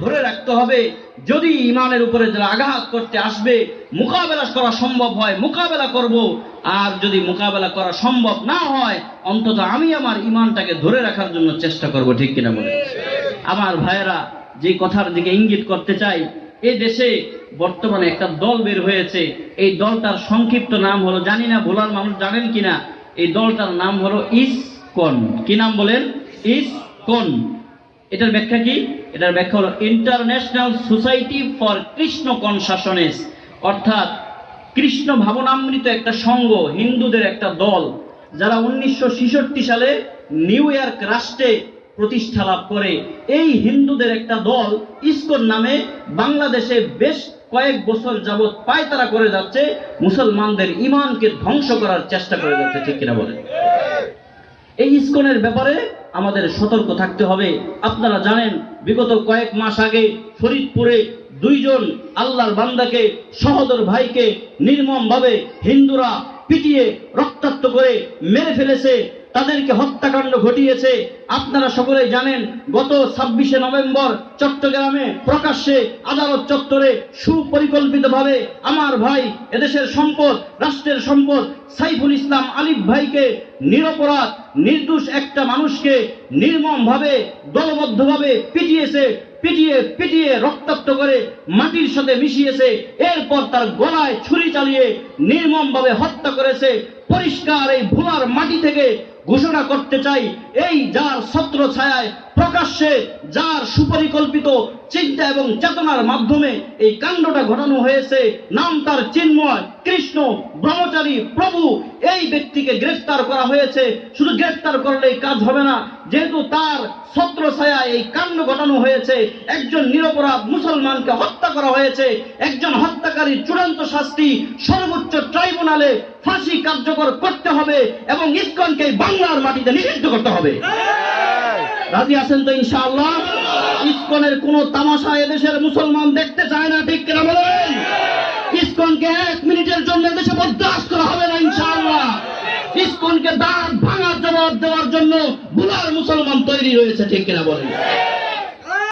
ধরে রাখতে হবে, যদি ইমানের উপরে যারা আঘাত করতে আসবে, মোকাবেলা করা সম্ভব হয়, মোকাবেলা করব। আর যদি মোকাবেলা করা সম্ভব না হয়, অন্তত আমি আমার ইমানটাকে ধরে রাখার জন্য চেষ্টা করব, ঠিক কিনা বলে আমার ভাইয়েরা যে কথার দিকে ইঙ্গিত করতে চাই, এ দেশে বর্তমানে একটা দল বের হয়েছে। এই দলটার সংক্ষিপ্ত নাম হলো, জানি না, ভোলার মানুষ জানেন কিনা? এই দলটার নাম হলো ইসকন। কি নাম বলেন? ইস ইসকন। এটার ব্যাখ্যা কি? এটার ব্যাখ্যা হলো international society for Krishna consciousness অর্থাৎ কৃষ্ণ ভাবনামৃত একটা সংঘ, হিন্দুদের একটা দল, যারা উনিশশো ছেষট্টি সালে নিউ ইয়র্ক রাষ্ট্রে প্রতিষ্ঠা লাভ করে। এই হিন্দুদের একটা দল ইসকন নামে বাংলাদেশে বেশ কয়েক বছর যাবৎ পায়তারা করে যাচ্ছে, মুসলমানদের ইমানকে ধ্বংস করার চেষ্টা করে যাচ্ছে, ঠিক কিনা বলেন? এই ইস্কনের ব্যাপারে আমাদের সতর্ক থাকতে হবে। আপনারা জানেন, বিগত কয়েক মাস আগে ফরিদপুরে দুইজন আল্লাহর বান্দাকে, সহদর ভাইকে নির্মমভাবে হিন্দুরা পিটিয়ে রক্তাক্ত করে মেরে ফেলেছে। তাদেরকে হত্যাকাণ্ড ঘটিয়েছে। আপনারা সকলেই জানেন, গত ছাব্বিশে নভেম্বর চট্টগ্রামে প্রকাশ্যে আদালত চত্বরে সুপরিকল্পিতভাবে আমার ভাই, এদেশের সম্পদ, রাষ্ট্রের সম্পদ, সাইফুল ইসলাম আলিফ ভাইকে নিরপরাধ, নির্দোষ একটা মানুষকে নির্মমভাবে, দলবদ্ধভাবে পিটিয়েছে, পিটিয়ে পিটিয়ে রক্তাক্ত করে মাটির সাথে মিশিয়েছে। এরপর তার গলায় ছুরি চালিয়ে নির্মমভাবে হত্যা করেছে। পরিষ্কার এই ভোলার মাটি থেকে ঘোষণা করতে চাই। এই যার ছত্র ছায়ায় প্রকাশ্যে যার সুপরিকল্পিত চিন্তা এবং চেতনার মাধ্যমে এই কাণ্ডটা ঘটানো হয়েছে, নাম তার চিন্ময়, কৃষ্ণ, ব্রহ্মচারী, প্রভু। এই ব্যক্তিকে গ্রেফতার করা হয়েছে। শুধু গ্রেফতার করলেই কাজ হবে না, যেহেতু তার ছত্র ছায়া এই কাণ্ড ঘটানো হয়েছে। একজন নিরপরাধ মুসলমানকে হত্যা করা হয়েছে। একজন হত্যাকারী চূড়ান্ত শাস্তি সর্বোচ্চ ট্রাইব্যুনালে ফাঁসি কার্যকর করতে হবে এবং ইস্কনকে বাংলার মাটিতে নিষিদ্ধ করতে হবে। রাজি আছেন তো ইনশাআল্লাহ? ইস্কনের কোন তামাশা এদেশের মুসলমান দেখতে চায় না, ঠিক কিনা বলেন? ইস্কনকে এক মিনিটের জন্য এদেশে বরদাস্ত করা হবে না ইনশাআল্লাহ। ইস্কনকে দাঁত ভাঙার জবাব দেওয়ার জন্য বুলার মুসলমান তৈরি রয়েছে ঠিক কিনা বলেন?